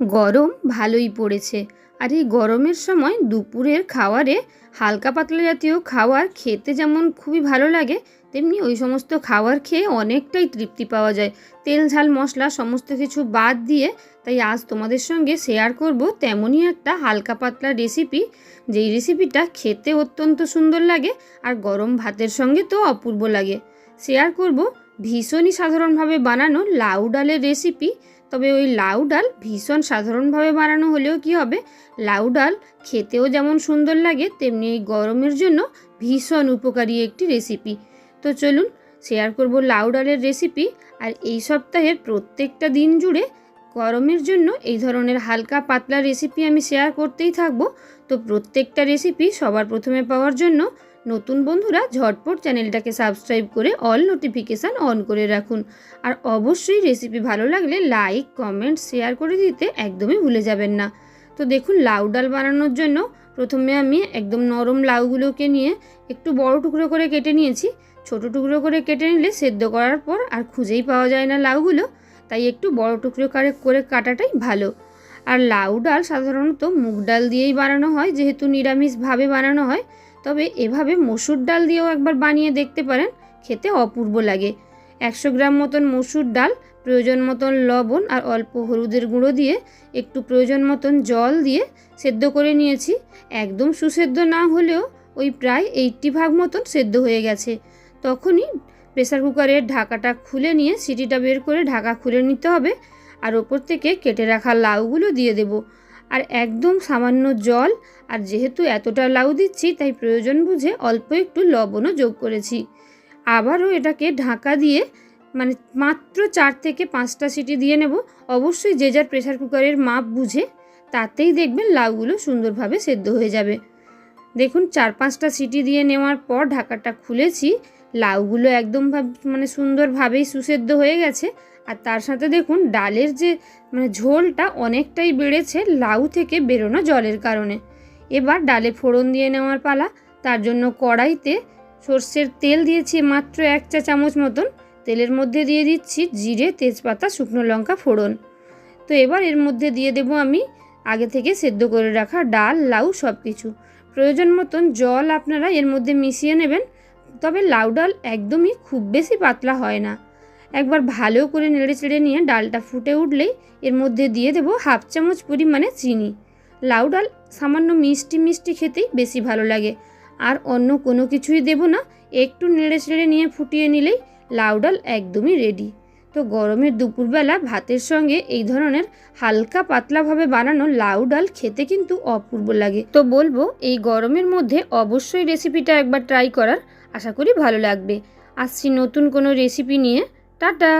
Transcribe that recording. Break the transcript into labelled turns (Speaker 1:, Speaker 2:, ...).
Speaker 1: গরম ভালোই পড়েছে। আর এই গরমের সময় দুপুরের খাওয়ারে হালকা পাতলা জাতীয় খাবার খেতে যেমন খুবই ভালো লাগে, তেমনি ওই সমস্ত খাবার খেয়ে অনেকটাই তৃপ্তি পাওয়া যায়। তেল, ঝাল, মশলা সমস্ত কিছু বাদ দিয়ে তাই আজ তোমাদের সঙ্গে শেয়ার করব তেমনই একটা হালকা পাতলা রেসিপি যেই রেসিপিটা খেতে অত্যন্ত সুন্দর লাগে আর গরম ভাতের সঙ্গে তো অপূর্ব লাগে। শেয়ার করব ভীষণই সাধারণভাবে বানানো লাউ ডালের রেসিপি তবে ওই লাউ ডাল ভীষণ সাধারণভাবে বানানো হলেও কি হবে? লাউ ডাল খেতেও যেমন সুন্দর লাগে, তেমনি এই গরমের জন্য ভীষণ উপকারী একটি রেসিপি তো চলুন শেয়ার করব লাউ ডালের রেসিপি আর এই সপ্তাহের প্রত্যেকটা দিন জুড়ে গরমের জন্য এই ধরনের হালকা পাতলা রেসিপি আমি শেয়ার করতেই থাকব। তো প্রত্যেকটা রেসিপি সবার প্রথমে পাওয়ার জন্য নতুন বন্ধুরা ঝটপট চ্যানেলটাকে সাবস্ক্রাইব করে অল নোটিফিকেশান অন করে রাখুন। আর অবশ্যই রেসিপি ভালো লাগলে লাইক, কমেন্ট, শেয়ার করে দিতে একদমই ভুলে যাবেন না। তো দেখুন লাউ ডাল বানানোর জন্য প্রথমে আমি একদম নরম লাউগুলোকে নিয়ে একটু বড় টুকরো করে কেটে নিয়েছি। ছোট টুকরো করে কেটে নিলে সেদ্ধ করার পর আর খুঁজেই পাওয়া যায় না লাউগুলো। তাই একটু বড় টুকরো করে করে কাটাটাই ভালো। আর লাউ ডাল সাধারণত মুগ ডাল দিয়েই বানানো হয়, যেহেতু নিরামিষভাবে বানানো হয়। তবে এভাবে মসুর ডাল দিয়েও একবার বানিয়ে দেখতে পারেন, খেতে অপূর্ব লাগে। একশো গ্রাম মতন মসুর ডাল, প্রয়োজন মতন লবণ আর অল্প হলুদের গুঁড়ো দিয়ে একটু প্রয়োজন মতন জল দিয়ে সেদ্ধ করে নিয়েছি। একদম সুসেদ্ধ না হলেও ওই প্রায় এইটটি ভাগ মতন সেদ্ধ হয়ে গেছে। তখনই প্রেসার কুকারের ঢাকাটা খুলে নিয়ে সিটিটা বের করে ঢাকা খুলে নিতে হবে আর ওপর থেকে কেটে রাখা লাউগুলো দিয়ে দেব। আর একদম সামান্য জল। আর যেহেতু এতটা লাউ দিচ্ছি, তাই প্রয়োজন বুঝে অল্প একটু লবণও যোগ করেছি। আবারও এটাকে ঢাকা দিয়ে মানে মাত্র চার থেকে পাঁচটা সিটি দিয়ে নেব। অবশ্যই যে যার প্রেসার কুকারের মাপ বুঝে, তাতেই দেখবেন লাউগুলো সুন্দরভাবে সেদ্ধ হয়ে যাবে। দেখুন, চার পাঁচটা সিটি দিয়ে নেওয়ার পর ঢাকাটা খুলেছি। লাউগুলো একদম মানে সুন্দরভাবেই সুসেদ্ধ হয়ে গেছে। আর তার সাথে দেখুন, ডালের যে মানে ঝোলটা অনেকটাই বেড়েছে লাউ থেকে বেরোনো জলের কারণে। এবার ডালে ফোড়ন দিয়ে নেওয়ার পালা। তার জন্য কড়াইতে সর্ষের তেল দিয়েছি মাত্র এক চা চামচ মতন। তেলের মধ্যে দিয়ে দিচ্ছি জিরে, তেজপাতা, শুকনো লঙ্কা, ফোড়ন। তো এবার এর মধ্যে দিয়ে দেব আমি আগে থেকে সেদ্ধ করে রাখা ডাল, লাউ সব কিছু প্রয়োজন মতন জল আপনারা এর মধ্যে মিশিয়ে নেবেন। তবে লাউ ডাল একদমই খুব বেশি পাতলা হয় না। একবার ভালো করে নেড়ে চেড়ে নিয়ে ডালটা ফুটে উঠলেই এর মধ্যে দিয়ে দেবো হাফ চামচ পরিমাণে চিনি। লাউ ডাল সামান্য মিষ্টি মিষ্টি খেতেই বেশি ভালো লাগে। আর অন্য কোনো কিছুই দেব না, একটু নেড়ে চেড়ে নিয়ে ফুটিয়ে নিলেই লাউ ডাল একদমই রেডি তো গরমের দুপুরবেলা ভাতের সঙ্গে এই ধরনের হালকা পাতলাভাবে বানানো লাউ ডাল খেতে কিন্তু অপূর্ব লাগে। তো বলব, এই গরমের মধ্যে অবশ্যই রেসিপিটা একবার ট্রাই করার। আশা করি ভালো লাগবে। আসছি নতুন কোনো রেসিপি নিয়ে। টাটা!